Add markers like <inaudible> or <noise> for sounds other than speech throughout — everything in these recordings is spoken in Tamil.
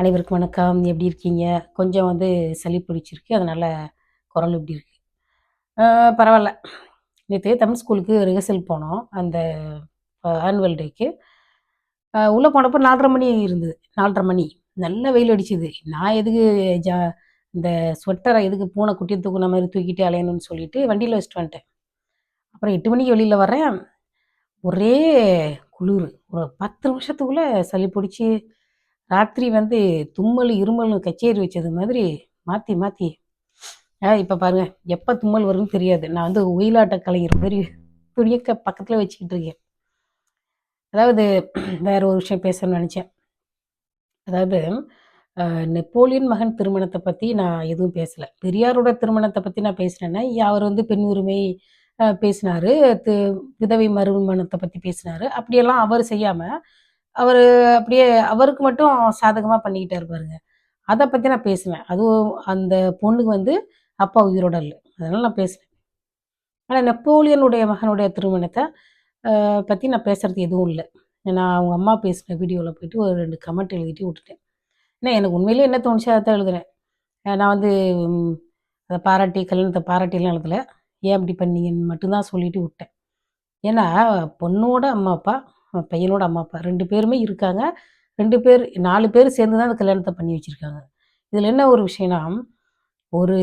அனைவருக்கும் வணக்கம். எப்படி இருக்கீங்க? கொஞ்சம் வந்து சளி பிடிச்சிருக்கு. அதனால் குரல் இப்படி இருக்கு. பரவாயில்ல. நேற்று தமிழ் ஸ்கூலுக்கு ரிஹர்சல் போனோம். அந்த ஆனுவல் டேக்கு உள்ளே போனப்போ நாலரை மணி இருந்தது. நாலரை மணி. நல்ல வெயில் அடிச்சுது. நான் எதுக்கு ஜா இந்த ஸ்வெட்டரை எதுக்கு பூனை குட்டியை தூக்குன மாதிரி தூக்கிட்டு அலையணும்னு சொல்லிட்டு வண்டியில் வச்சுட்டு வந்துட்டேன். அப்புறம் எட்டு மணிக்கு வெளியில் வரேன் ஒரே குளிர். ஒரு பத்து நிமிஷத்துக்குள்ளே சளி பிடிச்சி ராத்திரி வந்து தும்மல் இருமல் கச்சேரி வச்சது மாதிரி மாற்றி மாற்றி ஆ இப்போ பாருங்க எப்போ தும்மல் வரும்னு தெரியாது. நான் வந்து ஒயிலாட்ட கலைஞர் மாதிரி துணியக்க பக்கத்தில் வச்சுக்கிட்டு இருக்கேன். அதாவது <clears throat> வேற ஒரு விஷயம் பேசணும்னு நினச்சேன். அதாவது நெப்போலியன் மகன் திருமணத்தை பற்றி நான் எதுவும் பேசலை. பெரியாரோட திருமணத்தை பற்றி நான் பேசுகிறேன்னா அவர் வந்து பெண் உரிமை பேசினாரு. விதவை மறுமணத்தை பற்றி பேசினாரு. அப்படியெல்லாம் அவர் செய்யாமல் அவர் அப்படியே அவருக்கு மட்டும் சாதகமாக பண்ணிக்கிட்டாரு பாருங்க. அதை பற்றி நான் பேசுவேன். அதுவும் அந்த பொண்ணுக்கு வந்து அப்பா உயிரோட இல்லை. அதனால் நான் பேசுவேன். ஆனால் நெப்போலியனுடைய மகனுடைய திருமணத்தை பற்றி நான் பேசுகிறது எதுவும் இல்லை. நான் அவங்க அம்மா பேசின வீடியோவில் போயிட்டு ஒரு ரெண்டு கமெண்ட் எழுதிட்டு விட்டுட்டேன். ஏன்னா எனக்கு உண்மையிலேயே என்ன தோணுச்சோ அதை தான் எழுதுனேன் நான் வந்து அதை பாராட்டி கல்யாணத்தை பாராட்டிலாம் எழுதலை. ஏன் அப்படி பண்ணீங்கன்னு மட்டும்தான் சொல்லிட்டு விட்டேன். ஏன்னா பொண்ணோட அம்மா அப்பா பையனோட அம்மா அப்பா ரெண்டு பேருமே இருக்காங்க. ரெண்டு பேர் நாலு பேர் சேர்ந்து தான் அந்த கல்யாணத்தை பண்ணி வச்சுருக்காங்க. இதில் என்ன ஒரு விஷயம்னா ஒரு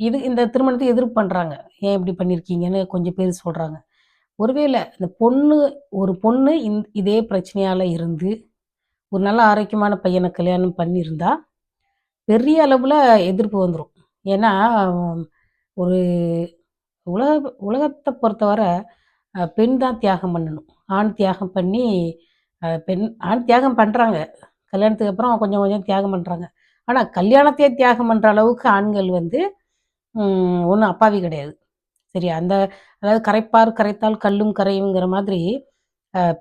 இது இந்த திருமணத்தை எதிர்ப்பு பண்ணுறாங்க ஏன் இப்படி பண்ணியிருக்கீங்கன்னு கொஞ்சம் பேர் சொல்கிறாங்க ஒருவேளை இந்த பொண்ணு ஒரு பொண்ணு இந் இதே பிரச்சனையால் இருந்து ஒரு நல்ல ஆரோக்கியமான பையனை கல்யாணம் பண்ணியிருந்தா பெரிய அளவில் எதிர்ப்பு வந்துடும் ஏன்னா ஒரு உலக உலகத்தை பொறுத்தவரை பெண் தான் தியாகம் பண்ணணும். ஆண் தியாகம் பண்ணி பெண் ஆண் தியாகம் பண்ணுறாங்க கல்யாணத்துக்கு அப்புறம் கொஞ்சம் கொஞ்சம் தியாகம் பண்ணுறாங்க ஆனால் கல்யாணத்தையே தியாகம் பண்ணுற அளவுக்கு ஆண்கள் வந்து ஒன்றும் அப்பாவி கிடையாது. சரி அந்த அதாவது கரைப்பார் கரைத்தால் கல்லும் கரையுங்கிற மாதிரி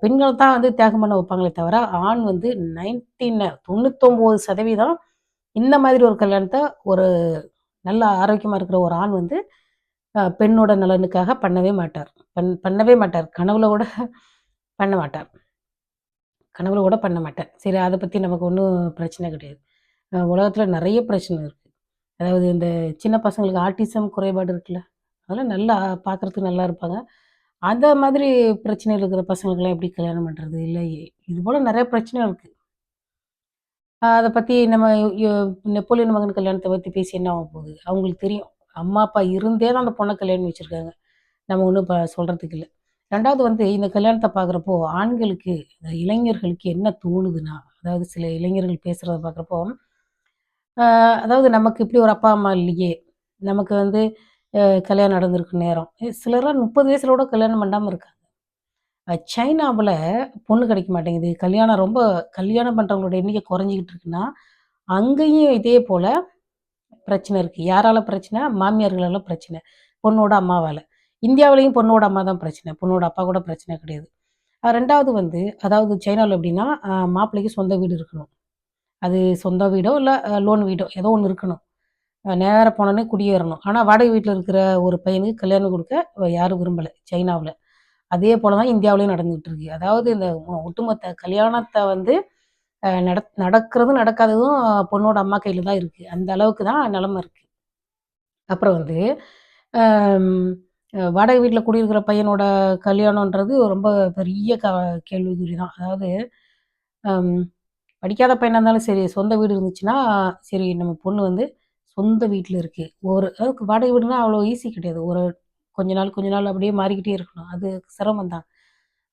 பெண்கள் தான் வந்து தியாகம் பண்ண வைப்பாங்களே தவிர ஆண் வந்து நைன்டீன் தொண்ணூத்தொம்பது சதவீதம் இந்த மாதிரி ஒரு கல்யாணத்தை ஒரு நல்ல ஆரோக்கியமாக இருக்கிற ஒரு ஆண் வந்து பெண்ணோட நலனுக்காக பண்ணவே மாட்டார். பண் பண்ணவே மாட்டார். கனவுல கூட பண்ண மாட்டேன் கனவுல கூட பண்ண மாட்டேன் சரி அதை பற்றி நமக்கு ஒன்றும் பிரச்சனை கிடையாது. உலகத்தில் நிறைய பிரச்சனை இருக்குது அதாவது இந்த சின்ன பசங்களுக்கு ஆட்டிசம் குறைபாடு இருக்குல்ல அதெல்லாம் நல்லா பார்க்குறதுக்கு நல்லா இருப்பாங்க. அந்த மாதிரி பிரச்சனை இருக்கிற பசங்களுக்கெல்லாம் எப்படி கல்யாணம் பண்ணுறது இல்லை இது போல் நிறைய பிரச்சனை இருக்குது அதை பற்றி நம்ம நெப்போலியன் மகன் கல்யாணத்தை பற்றி பேசி என்ன ஆக போகுது? அவங்களுக்கு தெரியும். அம்மா அப்பா இருந்தே தான் அந்த பொண்ணை கல்யாணம் வச்சுருக்காங்க. நம்ம ஒன்றும் இப்போ சொல்கிறதுக்கு இல்லை. ரெண்டாவது வந்து இந்த கல்யாணத்தை பார்க்குறப்போ ஆண்களுக்கு இந்த இளைஞர்களுக்கு என்ன தோணுதுன்னா அதாவது சில இளைஞர்கள் பேசுகிறத பார்க்குறப்போ அதாவது நமக்கு இப்படி ஒரு அப்பா அம்மா இல்லையே நமக்கு வந்து கல்யாணம் நடந்திருக்கு நேரம். சிலர்லாம் முப்பது வயசுல கூட கல்யாணம் பண்ணாமல் இருக்காங்க. சைனாவில் பொண்ணு கிடைக்க மாட்டேங்குது. கல்யாணம் ரொம்ப கல்யாணம் பண்ணுறவங்களோட எண்ணிக்கை குறைஞ்சிக்கிட்டு இருக்குன்னா அங்கேயும் இதே போல் பிரச்சனை இருக்குது யாரால பிரச்சனை? மாமியார்களால் பிரச்சனை. பொண்ணோட அம்மாவால். இந்தியாவிலையும் பொண்ணோட அம்மா தான் பிரச்சனை. பொண்ணோட அப்பா கூட பிரச்சனை கிடையாது. ரெண்டாவது வந்து அதாவது சைனாவில் எப்படின்னா மாப்பிள்ளைக்கு சொந்த வீடு இருக்கணும். அது சொந்த வீடோ இல்லை லோன் வீடோ ஏதோ ஒன்று இருக்கணும். நேராக போனோன்னே குடியேறணும். ஆனால் வாடகை வீட்டில் இருக்கிற ஒரு பையனுக்கு கல்யாணம் கொடுக்க யாரும் விரும்பலை சைனாவில். அதே போல தான் இந்தியாவிலையும் நடந்துகிட்டு இருக்கு. அதாவது இந்த ஒட்டுமொத்த கல்யாணத்தை வந்து நட நடக்கிறதும் நடக்காததும் பொண்ணோட அம்மா கையில் தான் இருக்குது அந்த அளவுக்கு தான் நிலமை இருக்குது அப்புறம் வந்து வாடகை வீட்டில் குடியிருக்கிற பையனோட கல்யாணன்றது ரொம்ப பெரிய க கேள்விக்குறி தான் அதாவது படிக்காத பையனாக இருந்தாலும் சரி சொந்த வீடு இருந்துச்சுன்னா சரி நம்ம பொண்ணு வந்து சொந்த வீட்டில் இருக்குது ஒரு அதுக்கு வாடகை வீடுனா அவ்வளோ ஈஸி கிடையாது. ஒரு கொஞ்ச நாள் கொஞ்ச நாள் அப்படியே மாறிக்கிட்டே இருக்கணும். அது சிரமம் தான்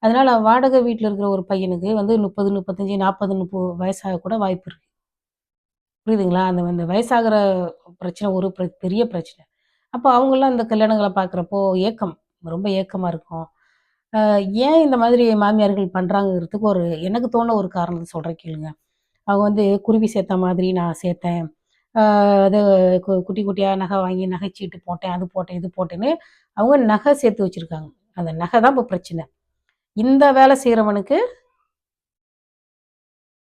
அதனால் வாடகை வீட்டில் இருக்கிற ஒரு பையனுக்கு வந்து முப்பது முப்பத்தஞ்சு நாற்பது முப்பது வயசாக கூட வாய்ப்பு இருக்குது புரியுதுங்களா? அந்த அந்த வயசாகிற பிரச்சனை ஒரு பெரிய பிரச்சனை. அப்போ அவங்களாம் இந்த கல்யாணங்களை பார்க்குறப்போ ஏக்கம் ரொம்ப ஏக்கமாக இருக்கும். ஏன் இந்த மாதிரி மாமியார்கள் பண்ணுறாங்கிறதுக்கு ஒரு எனக்கு தோண ஒரு காரணத்தை சொல்கிறேன் கேளுங்க. அவங்க வந்து குருவி சேர்த்த மாதிரி நான் சேர்த்தேன். அது கு- குட்டி குட்டியாக நகை வாங்கி நகைச்சீட்டு போட்டேன் அது போட்டேன் இது போட்டேன்னு அவங்க நகை சேர்த்து வச்சுருக்காங்க. அந்த நகை தான் இப்போ பிரச்சனை. இந்த வேலை செய்கிறவனுக்கு